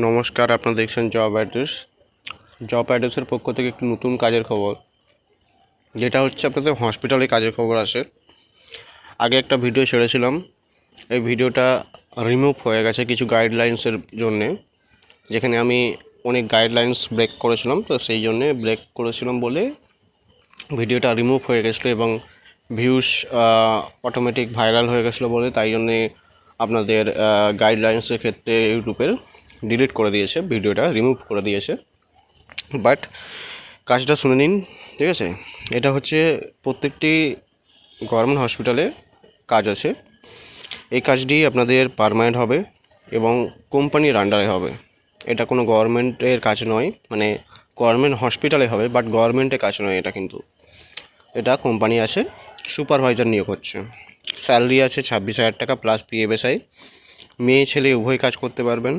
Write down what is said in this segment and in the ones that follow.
নমস্কার, আপনারা দেখছেন জব অ্যাড্রেস জব অ্যাড্রেসের পক্ষ থেকে একটি নতুন কাজের খবর, যেটা হচ্ছে আপনাদের হসপিটালে কাজের খবর আসে। আগে একটা ভিডিও ছেড়েছিলাম, এই ভিডিওটা রিমুভ হয়ে গেছে কিছু গাইডলাইন্সের জন্যে, যেখানে আমি অনেক গাইডলাইন্স ব্রেক করেছিলাম, তো সেই জন্যে ব্রেক করেছিলাম বলে ভিডিওটা রিমুভ হয়ে গেছিল এবং ভিউস অটোমেটিক ভাইরাল হয়ে গেছিল বলে, তাই জন্যে আপনাদের গাইডলাইন্সের ক্ষেত্রে ইউটিউবের ডিলিট করে দিয়েছে, ভিডিওটা রিমুভ করে দিয়েছে। বাট কাজটা শুনে নিন, ঠিক আছে? এটা হচ্ছে প্রত্যেকটি গভর্নমেন্ট হসপিটালে কাজ আছে। এই কাজটি আপনাদের পারমানেন্ট হবে এবং কোম্পানির আন্ডারে হবে। এটা কোনো গভর্নমেন্টের কাজ নয় মানে গভর্নমেন্ট হসপিটালে হবে বাট গভর্নমেন্টের কাজ নয় এটা কিন্তু। এটা কোম্পানি আছে সুপারভাইজার নিয়োগ হচ্ছে। স্যালারি আছে ছাব্বিশ হাজার টাকা প্লাস পিএফএসআই মেয়ে, ছেলে, উভয় কাজ করতে পারবেন।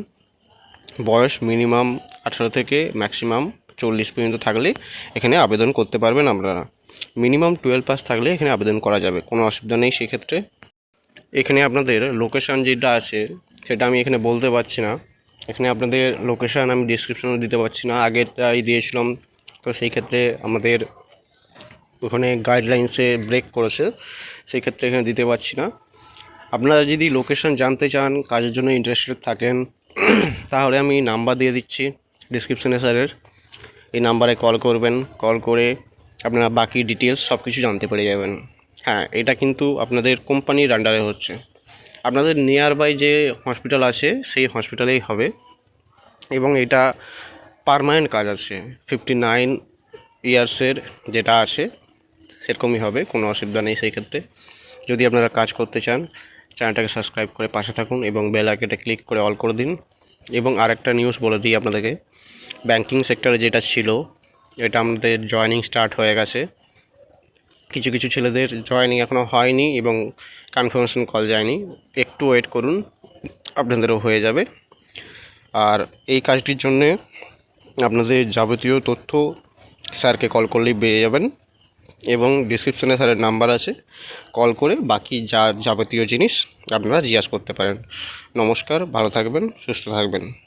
বয়স মিনিমাম আঠারো থেকে ম্যাক্সিমাম চল্লিশ পর্যন্ত থাকলে এখানে আবেদন করতে পারবেন আপনারা মিনিমাম টুয়েলভ পাস থাকলে এখানে আবেদন করা যাবে, কোনো অসুবিধা নেই সেক্ষেত্রে। এখানে আপনাদের লোকেশান যেটা আছে, সেটা আমি এখানে বলতে পারছি না। এখানে আপনাদের লোকেশান আমি ডিসক্রিপশনে দিতে পারছি না আগেরটাই দিয়েছিলাম। তো সেই ক্ষেত্রে আমাদের ওখানে গাইডলাইন্সে ব্রেক করেছে, সেই ক্ষেত্রে এখানে দিতে পারছি না। আপনারা যদি লোকেশন জানতে চান, কাজের জন্য ইন্টারেস্টেড থাকেন তাহলে আমি নাম্বার দিয়ে দিচ্ছি ডিসক্রিপশনে স্যারের। এই নাম্বারে কল করবেন কল করে আপনারা বাকি ডিটেলস সব কিছু জানতে পেরে যাবেন। হ্যাঁ এটা কিন্তু আপনাদের কোম্পানির আন্ডারে হচ্ছে। আপনাদের নিয়ার বাই যে হসপিটাল আছে, সেই হসপিটালেই হবে। এবং এটা পারমানেন্ট কাজ আছে। ফিফটি নাইন ইয়ার্সের যেটা আছে, সেরকমই হবে, কোনো অসুবিধা নেই সেই ক্ষেত্রে। যদি আপনারা কাজ করতে চান চ্যানেলটাকে সাবস্ক্রাইব করে পাশে থাকুন এবং বেল আইকনটা ক্লিক করে অল করে দিন। এবং আরেকটা নিউজ বলে দিই আপনাদেরকে। ব্যাংকিং সেক্টরে যেটা ছিল, এটা আমাদের জয়নিং স্টার্ট হয়ে গেছে। কিছু কিছু ছেলেদের জয়নিং এখনও হয়নি এবং কনফার্মেশন কল যায়নি। একটু ওয়েট করুন, আপনাদেরও হয়ে যাবে। আর এই কাজটির জন্যে আপনাদের যাবতীয় তথ্য স্যারকে কল করলেই পেয়ে যাবেন। এবং ডিসক্রিপশনে স্যারের নাম্বার আছে। কল করে বাকি যা যাবতীয় জিনিস আপনারা জিজ্ঞাসা করতে পারেন। নমস্কার, ভালো থাকবেন, সুস্থ থাকবেন।